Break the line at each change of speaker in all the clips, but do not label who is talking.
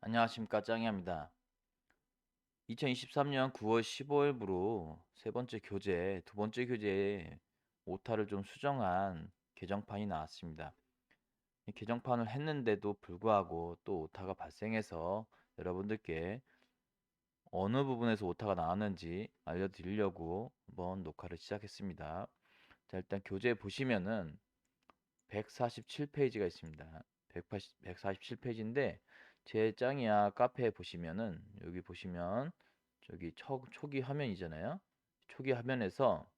안녕하십니까 짱이합니다. 2023년 9월 15일부로 세 번째 교재, 두 번째 교재에 오타를 좀 수정한 개정판이 나왔습니다. 이 개정판을 했는데도 불구하고 또 오타가 발생해서 여러분들께 어느 부분에서 오타가 나왔는지 알려드리려고 한번 녹화를 시작했습니다. 자, 일단 교재 보시면은 147페이지가 있습니다. 180, 147페이지인데 제 짱이야 카페에 보시면은 여기 보시면 저기 초, 초기 화면이잖아요. 초기 화면에서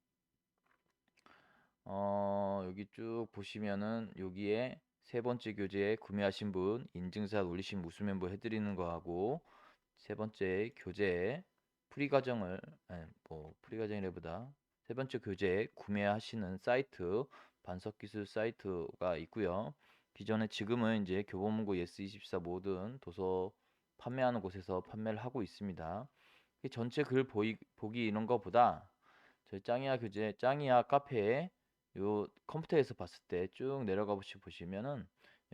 어 여기 쭉 보시면은 여기에 세 번째 교재에 구매하신 분 인증샷 올리신 무수 멤버 해드리는 거하고 세 번째 교재에 프리 과정을 아니, 뭐 프리 과정이라보다 세 번째 교재에 구매하시는 사이트 반석 기술 사이트가 있고요. 기존에 지금은 이제 교보문고 예스24 모든 도서 판매하는 곳에서 판매를 하고 있습니다. 이 전체 글 보이, 보기 이런 거보다 저희 짱이야 교재 짱이야 카페에 요 컴퓨터에서 봤을 때 쭉 내려가 보시 보시면은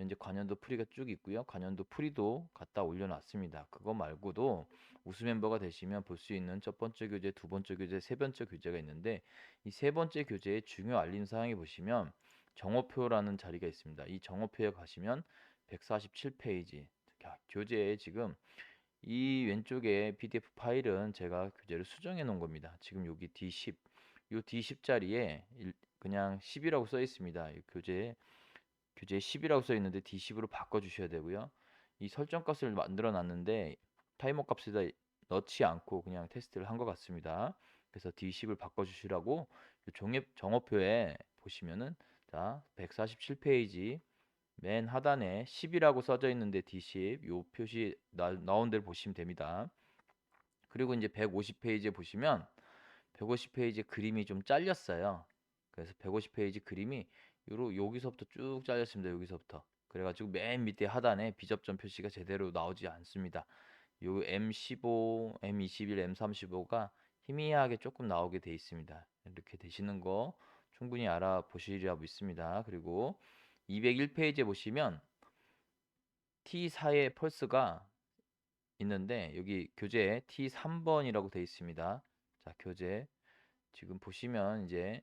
이제 관련도 프리가 쭉 있고요. 관련도 프리도 갖다 올려놨습니다. 그거 말고도 우수 멤버가 되시면 볼 수 있는 첫 번째 교재, 두 번째 교재, 세 번째 교재가 있는데 이 세 번째 교재의 중요 알림 사항에 보시면 정오표라는 자리가 있습니다. 이 정오표에 가시면 147페이지 교재에 지금 이 왼쪽에 PDF 파일은 제가 교재를 수정해 놓은 겁니다. 지금 여기 D10, 요 D10 자리에 그냥 10이라고 써 있습니다. 이 교재 교재 10이라고 써 있는데 D10으로 바꿔 주셔야 되고요. 이 설정 값을 만들어 놨는데 타이머 값에다 넣지 않고 그냥 테스트를 한 것 같습니다. 그래서 D10을 바꿔 주시라고 종합 정오표에 보시면은 자, 147페이지 맨 하단에 10이라고 써져 있는데 D10 요 표시 나, 나온 데를 보시면 됩니다. 그리고 이제 150페이지에 보시면 150페이지 그림이 좀 잘렸어요. 그래서 150페이지 그림이 요로 여기서부터 쭉 잘렸습니다. 여기서부터. 그래가지고 맨 밑에 하단에 비접점 표시가 제대로 나오지 않습니다. 요 M15, M21, M35가 희미하게 조금 나오게 돼 있습니다. 이렇게 되시는 거 충분히 알아보시리라 믿습니다. 그리고 201페이지에 보시면 T4의 펄스가 있는데 여기 교재 T3번이라고 되어 있습니다. 자, 교재 지금 보시면 이제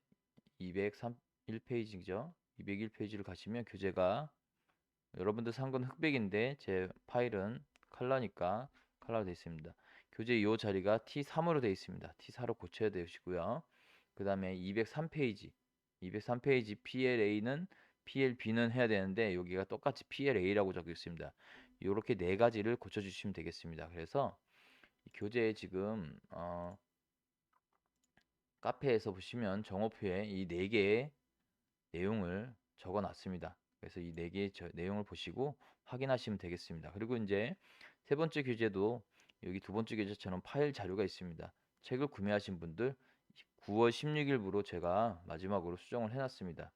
201페이지죠. 201페이지를 가시면 교재가 여러분들 산 건 흑백인데 제 파일은 컬러니까 컬러로 되어 있습니다. 교재 이 자리가 T3으로 되어 있습니다. T4로 고쳐야 되시고요. 그 다음에 203페이지 203페이지 PLA는 PLB는 해야 되는데 여기가 똑같이 PLA라고 적혀 있습니다. 이렇게 네 가지를 고쳐주시면 되겠습니다. 그래서 교재에 지금 어, 카페에서 보시면 정오표에 이 네 개의 내용을 적어 놨습니다. 그래서 이 네 개의 내용을 보시고 확인하시면 되겠습니다. 그리고 이제 세 번째 교재도 여기 두 번째 교재처럼 파일 자료가 있습니다. 책을 구매하신 분들 9월 16일부로 제가 마지막으로 수정을 해놨습니다.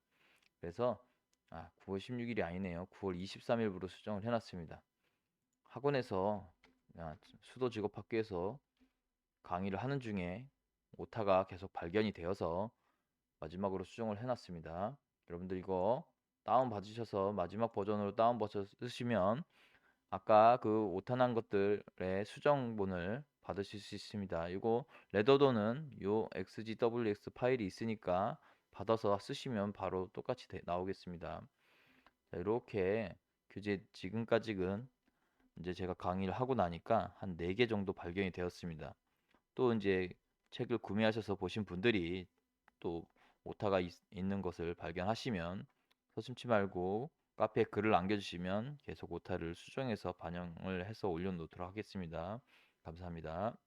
그래서 아 9월 16일이 아니네요. 9월 23일부로 수정을 해놨습니다. 학원에서 수도 직업 학교에서 강의를 하는 중에 오타가 계속 발견이 되어서 마지막으로 수정을 해놨습니다. 여러분들 이거 다운 받으셔서 마지막 버전으로 다운 받아 쓰시면 아까 그 오타 난 것들의 수정본을 받으실 수 있습니다. 이거 레더도는 요 xgwx 파일이 있으니까 받아서 쓰시면 바로 똑같이 나오겠습니다. 자, 이렇게 교재 지금까지는 이제 제가 강의를 하고 나니까 한 4개 정도 발견이 되었습니다. 또 이제 책을 구매하셔서 보신 분들이 또 오타가 있, 있는 것을 발견하시면 서슴치 말고 카페에 글을 남겨주시면 계속 오타를 수정해서 반영을 해서 올려놓도록 하겠습니다. 감사합니다.